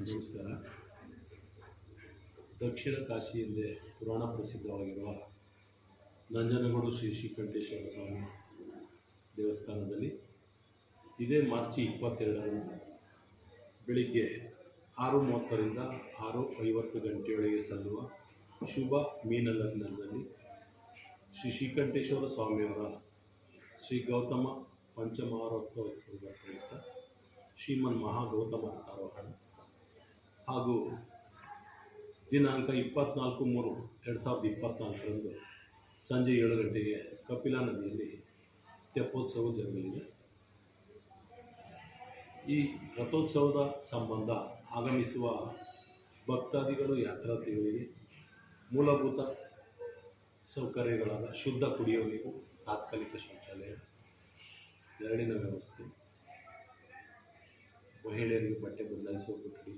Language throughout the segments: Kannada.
ನಮಸ್ಕಾರ. ದಕ್ಷಿಣ ಕಾಶಿಯಲ್ಲಿ ಪುರಾಣ ಪ್ರಸಿದ್ಧವಾಗಿರುವ ನಂಜನಗೂಡು ಶ್ರೀ ಶ್ರೀಕಂಠೇಶ್ವರ ಸ್ವಾಮಿ ದೇವಸ್ಥಾನದಲ್ಲಿ ಇದೇ ಮಾರ್ಚ್ ಇಪ್ಪತ್ತೆರಡರಂದು ಬೆಳಿಗ್ಗೆ ಆರು ಮೂವತ್ತರಿಂದ ಆರು ಐವತ್ತು ಗಂಟೆಯೊಳಗೆ ಸಲ್ಲುವ ಶುಭ ಮೀನಲಗ್ನದಲ್ಲಿ ಶ್ರೀ ಶ್ರೀಕಂಠೇಶ್ವರ ಸ್ವಾಮಿಯವರ ಶ್ರೀ ಗೌತಮ ಪಂಚಮಹಾರೋತ್ಸವ ಶ್ರೀಮನ್ ಮಹಾಗೌತಮ ರಥಾರೋಹಣ ಹಾಗೂ ದಿನಾಂಕ ಇಪ್ಪತ್ನಾಲ್ಕು ಮೂರು ಎರಡು ಸಾವಿರದ ಇಪ್ಪತ್ನಾಲ್ಕರಂದು ಸಂಜೆ ಏಳು ಗಂಟೆಗೆ ಕಪಿಲಾ ನದಿಯಲ್ಲಿ ತೆಪ್ಪೋತ್ಸವ ಜರುಗಲಿದೆ. ಈ ರಥೋತ್ಸವದ ಸಂಬಂಧ ಆಗಮಿಸುವ ಭಕ್ತಾದಿಗಳು, ಯಾತ್ರಾರ್ಥಿಗಳಿಗೆ ಮೂಲಭೂತ ಸೌಕರ್ಯಗಳಾದ ಶುದ್ಧ ಕುಡಿಯುವ ನೀರು ತಾತ್ಕಾಲಿಕ ಶೌಚಾಲಯ ನೆರಳಿನ ವ್ಯವಸ್ಥೆ, ಮಹಿಳೆಯರಿಗೆ ಬಟ್ಟೆ ಬದಲಾಯಿಸುವ ಕೊಠಡಿ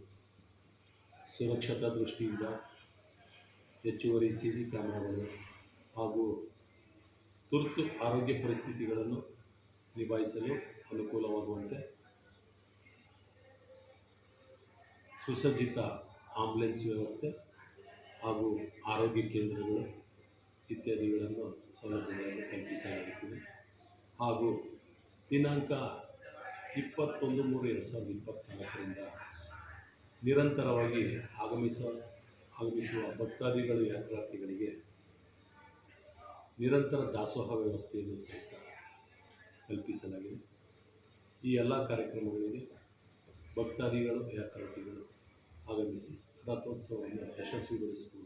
ಸುರಕ್ಷತಾ ದೃಷ್ಟಿಯಿಂದ ಹೆಚ್ಚುವರಿ ಸಿ ಸಿ ಕ್ಯಾಮ್ರಾಗಳು ಹಾಗೂ ತುರ್ತು ಆರೋಗ್ಯ ಪರಿಸ್ಥಿತಿಗಳನ್ನು ನಿಭಾಯಿಸಲು ಅನುಕೂಲವಾಗುವಂತೆ ಸುಸಜ್ಜಿತ ಆಂಬುಲೆನ್ಸ್ ವ್ಯವಸ್ಥೆ ಹಾಗೂ ಆರೋಗ್ಯ ಕೇಂದ್ರಗಳು ಇತ್ಯಾದಿಗಳನ್ನು ಸೌಲಭ್ಯಗಳನ್ನು ಕಲ್ಪಿಸಲಾಗುತ್ತಿದೆ. ಹಾಗೂ ದಿನಾಂಕ ಇಪ್ಪತ್ತೊಂದು ಮೂರು ಎರಡು ಸಾವಿರದ ಇಪ್ಪತ್ತ್ನಾಲ್ಕರಿಂದ ನಿರಂತರವಾಗಿ ಆಗಮಿಸ ಆಗಮಿಸುವ ಭಕ್ತಾದಿಗಳು, ಯಾತ್ರಾರ್ಥಿಗಳಿಗೆ ನಿರಂತರ ದಾಸೋಹ ವ್ಯವಸ್ಥೆಯನ್ನು ಸಹಿತ ಕಲ್ಪಿಸಲಾಗಿದೆ. ಈ ಎಲ್ಲ ಕಾರ್ಯಕ್ರಮಗಳಿಗೆ ಭಕ್ತಾದಿಗಳು, ಯಾತ್ರಾರ್ಥಿಗಳು ಆಗಮಿಸಿ ರಥೋತ್ಸವವನ್ನು ಯಶಸ್ವಿಗೊಳಿಸುವುದು